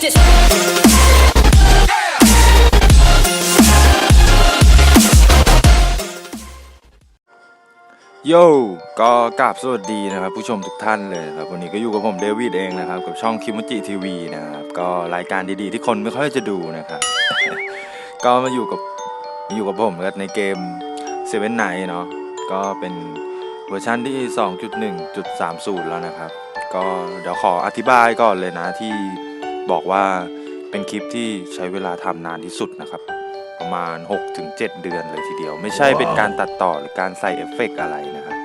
check this. โยก็กราบสวัสดีนะครับ ผู้ชมทุกท่านเลยครับวันนี้ก็อยู่กับผมเดวิดเองนะครับ กับช่องคิมจิทีวีนะครับ ก็รายการดีๆ ที่คนไม่ค่อยจะดูนะครับ ก็มาอยู่กับอยู่กับผมก็ในเกมเซเว่นไนเนาะก็เป็นเวอร์ชันที่ 2.1.30 แล้วนะครับ ก็เดี๋ยวขออธิบายก่อนเลยนะที่ บอกว่าเป็นคลิปที่ใช้เวลาทำนานที่สุดนะครับ ประมาณ 6-7 เดือนเลยทีเดียว ไม่ใช่เป็นการตัดต่อหรือการใส่เอฟเฟกต์อะไรนะครับ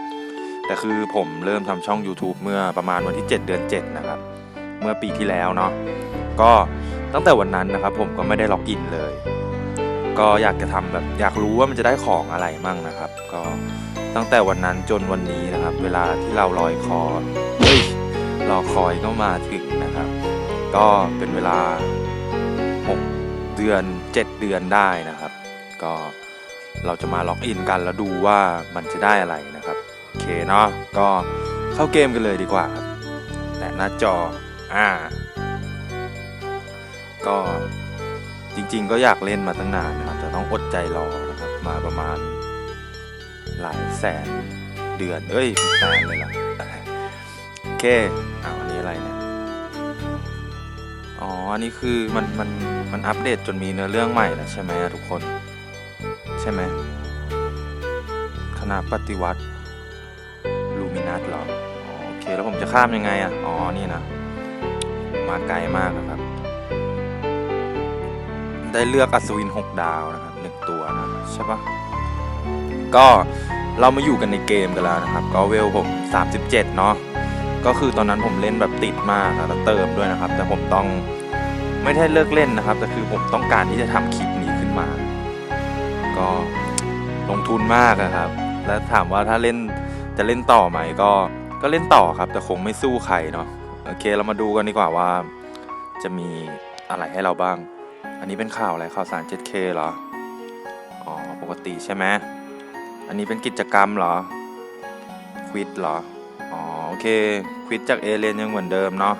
แต่คือผมเริ่มทำช่อง YouTube เมื่อประมาณวันที่ 7 เดือน 7 นะครับ เมื่อปีที่แล้วเนาะก็ตั้งแต่วันนั้นนะครับ ผมก็ไม่ได้ล็อกอินเลย ก็อยากจะทำแบบอยากรู้ว่ามันจะได้ของอะไรมั่งนะครับ ก็ตั้งแต่วันนั้นจนวันนี้นะครับ เวลาที่เราลอยคอเฮ้ยรอคอยก็มาถึงน ก็เป็นเวลา 6 เดือน 7 เดือนได้นะครับ ก็เราจะมาล็อกอินกันแล้วดูว่ามันจะได้อะไรนะครับ โอเคเนาะก็เข้าเกมกันเลยดีกว่าครับแต่หน้าจออ่าก็จริงๆ ก็อยากเล่นมาตั้งนานนะครับ แต่ต้องอดใจรอนะครับ มาประมาณหลายแสนเดือน เอ้ยแสนเลยล่ะ โอเคอ่า อ๋อ อันนี้คือมันมันมันอัปเดตจนมีเนื้อเรื่องใหม่แล้วใช่ไหมอะทุกคน ใช่ไหมคณะปฏิวัติลูมินัสเหรออ๋อโอเค แล้วผมจะข้ามยังไงอะ อ๋อ นี่นะ มาไกลมากนะครับ ได้เลือกอัศวิน 6 ดาวนะครับหนึ่งตัวนะใช่ปะก็เรามาอยู่กันในเกมกันแล้วนะครับ ก็เวลผม 37 เนาะก็คือตอนนั้นผมเล่นแบบติดมากอะแล้วเติมด้วยนะครับ แต่ผมต้อง ไม่ได้เลิกเล่นนะครับ แต่คือผมต้องการที่จะทำคลิปนี้ขึ้นมา ก็ลงทุนมากอะครับ แล้วถามว่าถ้าเล่นจะเล่นต่อไหมก็ก็เล่นต่อครับ แต่คงไม่สู้ใครเนาะโอเคเรามาดูกันดีกว่าว่า จะมีอะไรให้เราบ้าง อันนี้เป็นข่าวอะไรข่าวสาร 7K เหรออ๋อปกติใช่ไหมอันนี้เป็นกิจกรรมเหรอควิดเหรออ๋อโอเคควิดจากเอเลนยังเหมือนเดิมเนาะ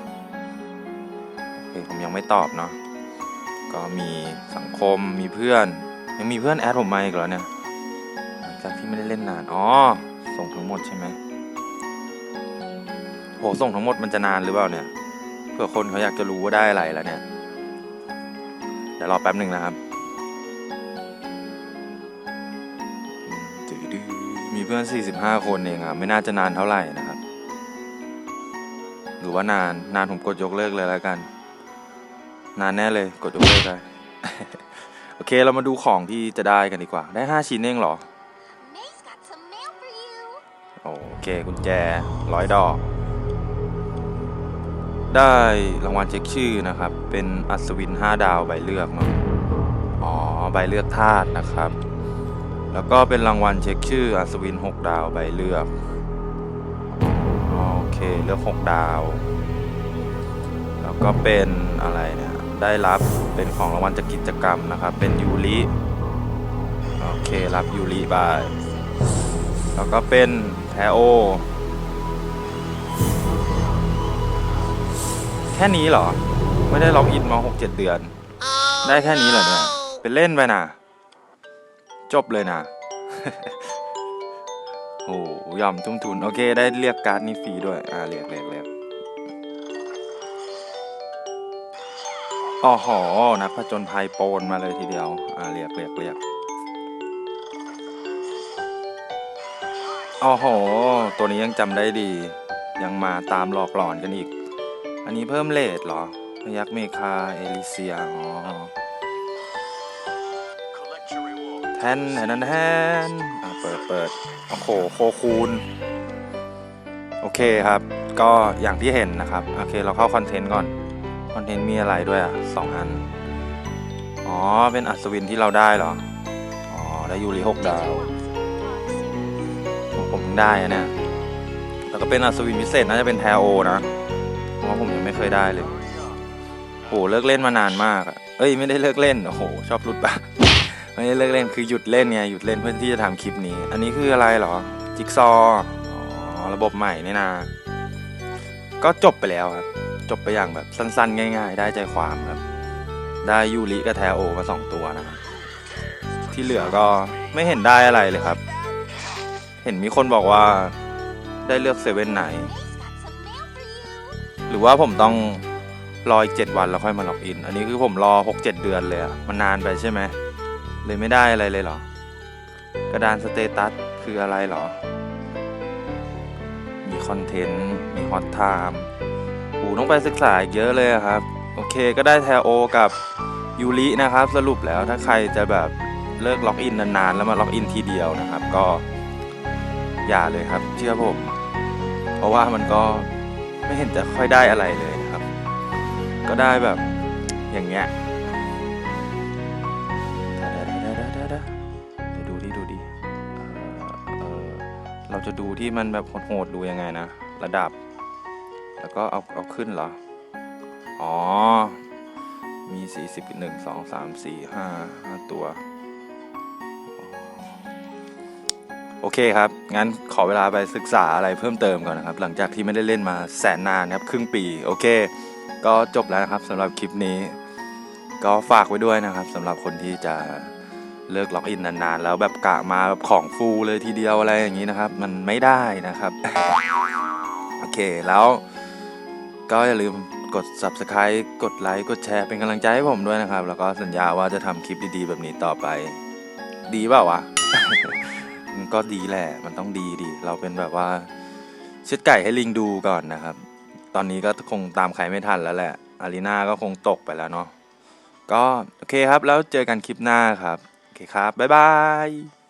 โอเคผมยังไม่ตอบเนาะก็มีสังคมมีเพื่อน ยังมีเพื่อนแอดผมมาอีกเหรอเนี่ยหลังจากที่ไม่ได้เล่นนานอ๋อส่งทั้งหมดใช่ไหมโหส่งทั้งหมดมันจะนานหรือเปล่าเนี่ยเผื่อคนเขาอยากจะรู้ว่าได้อะไรแล้วเนี่ยเดี๋ยวรอแป๊บหนึ่งนะครับมีเพื่อน 45 คนเองอะไม่น่าจะนานเท่าไหร่นะครับ หรือว่านานนานผมกดยกเลิกเลยแล้วกัน นานแน่เลยกดยกเลิกได้โอเคเรามาดูของที่จะได้กันดีกว่า ได้ 5 ชิ้นเองเหรอ โอเคกุญแจร้อยดอก ได้รางวัลเช็คชื่อนะครับ เป็นอัศวิน 5 ดาวใบเลือกเนาะอ๋อใบเลือกธาตุนะครับ แล้วก็เป็นรางวัลเช็คชื่ออัศวิน 6 ดาวใบเลือกโอเคเลือก 6 ดาว แล้วก็เป็นอะไรเนี่ย ได้รับเป็นของรางวัลจากกิจกรรมนะครับ เป็นยูริโอเครับยูริไปแล้วก็เป็นแทโอ แค่นี้เหรอ ไม่ได้ล็อกอินมาหกเจ็ดเดือน ได้แค่นี้เหรอเนี่ยเป็นเล่นไปนะจบเลยนะโอ้ยอมทุ่มทุน โอเค ได้เรียกการ์ดนี้ฟรีด้วย อ่าเรียกเรียกเรียก อ๋อหอนักผจญภัยโปนมาเลยทีเดียว อ่าเรียกเรียกเรียกโอ้โหตัวนี้ยังจำได้ดี ยังมาตามหลอกหลอนกันอีก อันนี้เพิ่มเลทเหรอ พยักเมคา เอลิเซีย อ๋อ แทนแทนแทนอะเปิดเปิดโอ้โหโคคูณโอเคครับ ก็อย่างที่เห็นนะครับ โอเค เราเข้าคอนเทนต์ก่อน คอนเทนต์มีอะไรด้วยอะสองอัน อ๋อ เป็นอัศวินที่เราได้เหรอ อ๋อ ได้ยูริหกดาวผมได้อะเนี่ย แล้วก็เป็นอัศวินพิเศษน่าจะเป็นแทโอนะ เพราะผมยังไม่เคยได้เลยโหเลิกเล่นมานานมากอะเอ้ยไม่ได้เลิกเล่น โอ้โห ชอบรุดปะไม่ได้เลิกเล่นคือหยุดเล่นไงหยุดเล่นเพื่อที่จะทำคลิปนี้ อันนี้คืออะไรเหรอ จิ๊กซอ อ๋อ ระบบใหม่นี่นาก็จบไปแล้วครับ บไปอย่างแบบสั้นๆ ง่าย ๆ ได้ใจความครับ ได้ยูริกับแทโอมาสองตัวนะครับ ที่เหลือก็ไม่เห็นได้อะไรเลยครับ เห็นมีคนบอกว่าได้เลือกเซเว่นไหน หรือว่าผมต้องรออีกเจ็ดวันแล้วค่อยมาล็อกอิน อันนี้คือผมรอหกเจ็ดเดือนเลยอะมันนานไปใช่ไหม เลยไม่ได้อะไรเลยเหรอ กระดานสเตตัสคืออะไรเหรอ มีคอนเทนต์ มีฮอตไทม์ อูต้องไปศึกษาอีกเยอะเลยครับ โอเคก็ได้แทโอกับยูรินะครับ สรุปแล้วถ้าใครจะแบบเลิกล็อกอินนานๆ แล้วมาล็อกอินทีเดียวนะครับ ก็อย่าเลยครับ เชื่อผม เพราะว่ามันก็ไม่เห็นจะค่อยได้อะไรเลยนะครับ ก็ได้แบบอย่างเงี้ยเดี๋ยวดูดิดูดิเราจะดูที่มันแบบโหดๆดูยังไงนะ ระดับ แล้วก็เอาเอาขึ้นเหรอ อ๋อ มี40 1 2 3 4 5 5 ตัว โอเคครับ งั้นขอเวลาไปศึกษาอะไรเพิ่มเติมก่อนนะครับ หลังจากที่ไม่ได้เล่นมาแสนนานครับ ครึ่งปี โอเค ก็จบแล้วนะครับสำหรับคลิปนี้ ก็ฝากไว้ด้วยนะครับสำหรับคนที่จะเลิกล็อกอินนานๆ แล้วแบบกะมาแบบของฟูลเลยทีเดียวอะไรอย่างนี้นะครับ มันไม่ได้นะครับ โอเคแล้ว ก็อย่าลืมกด subscribe กดไลค์ กดแชร์เป็นกำลังใจให้ผมด้วยนะครับ แล้วก็สัญญาว่าจะทำคลิปดีๆ แบบนี้ต่อไป ดีเปล่าวะ มันก็ดีแหละ มันต้องดีดี เราเป็นแบบว่าเช็ดไก่ให้ลิงดูก่อนนะครับ ตอนนี้ก็คงตามใครไม่ทันแล้วแหละ อารีนาก็คงตกไปแล้วเนาะ ก็โอเคครับ แล้วเจอกันคลิปหน้าครับ โอเคครับ บ๊ายบาย